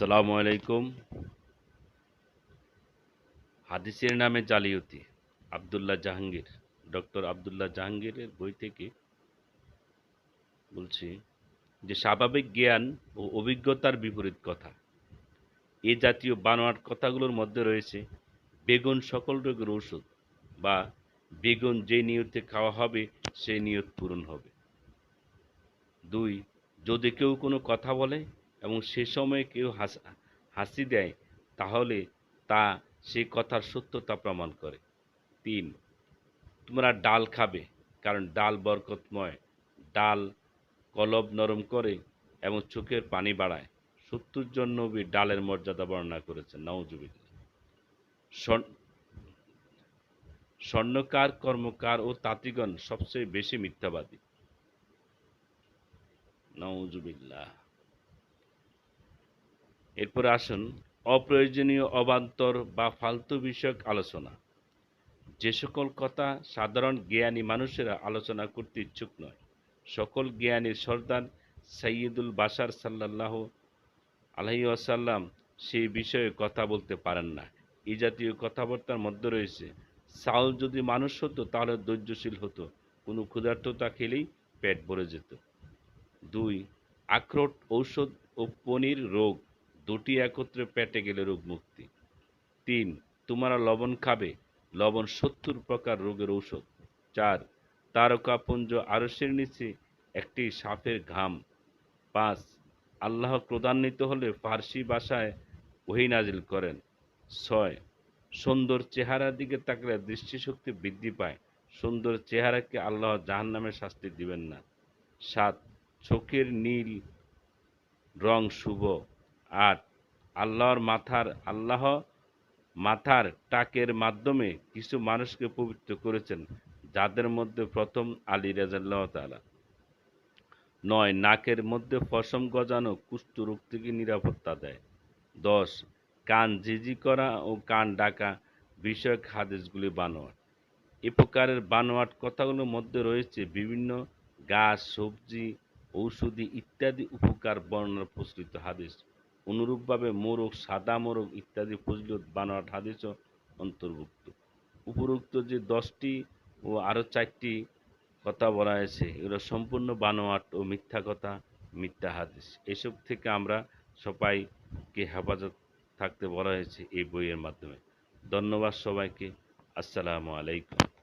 আসসালামু আলাইকুম। হাদিসের নামে জালিয়াতি, আবদুল্লাহ জাহাঙ্গীর। ডক্টর আবদুল্লাহ জাহাঙ্গীরের বই থেকে বলছি যে, স্বাভাবিক জ্ঞান ও অভিজ্ঞতার বিপরীত কথা। এ জাতীয় বানোয়াট কথাগুলোর মধ্যে রয়েছে, বেগুন সকল রোগের ঔষধ বা বেগুন যে নিয়তে খাওয়া হবে, সেই নিয়ত পূরণ হবে। দুই, যদি কেউ কোনো কথা বলে এবং সে সময় কেউ হাস- দেয়, তাহলে তা সে কথার সত্যতা প্রমাণ করে। তিন, তোমরা ডাল খাবে, কারণ ডাল বরকতময়। ডাল কলব নরম করে এবং চোখের পানি বাড়ায়। সত্তর জন নবী ডালের মর্যাদা বর্ণনা করেছেন। নওজুবিল্লা স্বর্ণকার, কর্মকার ও তাঁতিগণ সবচেয়ে বেশি মিথ্যাবাদী। নওজুবিল্লাহ এরপরে আসুন অপ্রয়োজনীয়, অবান্তর বা ফালতু বিষয়ক আলোচনা। যে সকল কথা সাধারণ জ্ঞানী মানুষেরা আলোচনা করতে ইচ্ছুক নয়। সকল জ্ঞানীর সর্দার সৈয়দুল বাশার সাল্লাহ আলহি আসাল্লাম সেই বিষয়ে কথা বলতে পারেন না। এই জাতীয় কথাবার্তার মধ্যে রয়েছে চাউল যদি মানুষ হতো তাহলে ধৈর্যশীল হতো, কোনো ক্ষুধার্ততা খেলেই পেট ভরে যেত। দুই, আখরোট, ঔষধ ও পনির রোগ দুটি একত্রে পেটে গেলে রোগ মুক্তি। তিন, তোমরা লবণ খাবে, লবণ সত্তর প্রকার রোগের ঔষধ। চার, তারকাপুঞ্জ আরসের নিচে একটি সাপের ঘাম। পাঁচ, আল্লাহ ক্রোধান্বিত হলে ফার্সি ভাষায় ওহি নাজিল করেন। ছয়, সুন্দর চেহারার দিকে তাকলে দৃষ্টিশক্তি বৃদ্ধি পায়। সুন্দর চেহারাকে আল্লাহ জাহান্নামের শাস্তি দিবেন না। সাত, চোখের নীল রং শুভ। আট আল্লাহর মাথার আল্লাহ মাথার টাকের মাধ্যমে কিছু মানুষকে পবিত্র করেছেন, যাদের মধ্যে প্রথম আলী রাজাল্লাহ তালা নয়, নাকের মধ্যে ফসম গজানো কুষ্ঠ রোগ থেকে নিরাপত্তা দেয়। দশ, কান ঝিঝি করা ও কান ডাকা বিষয়ক হাদিসগুলি বানোয়াট। এ প্রকারের বানোয়াট কথাগুলোর মধ্যে রয়েছে বিভিন্ন গাছ, সবজি, ঔষধি ইত্যাদি উপকার বর্ণনার প্রচলিত হাদিস। অনুরূপভাবে মোরগ, সাদা মোরগ ইত্যাদি ফজলত বানোয়াট হাদিসও অন্তর্ভুক্ত। উপরোক্ত যে দশটি ও আরও চারটি কথা বলা হয়েছে, এগুলো সম্পূর্ণ বানোয়াট ও মিথ্যা কথা, মিথ্যা হাদিস। এসব থেকে আমরা সবাইকে হেফাজত থাকতে বলা হয়েছে এই বইয়ের মাধ্যমে। ধন্যবাদ সবাইকে। আসসালামু আলাইকুম।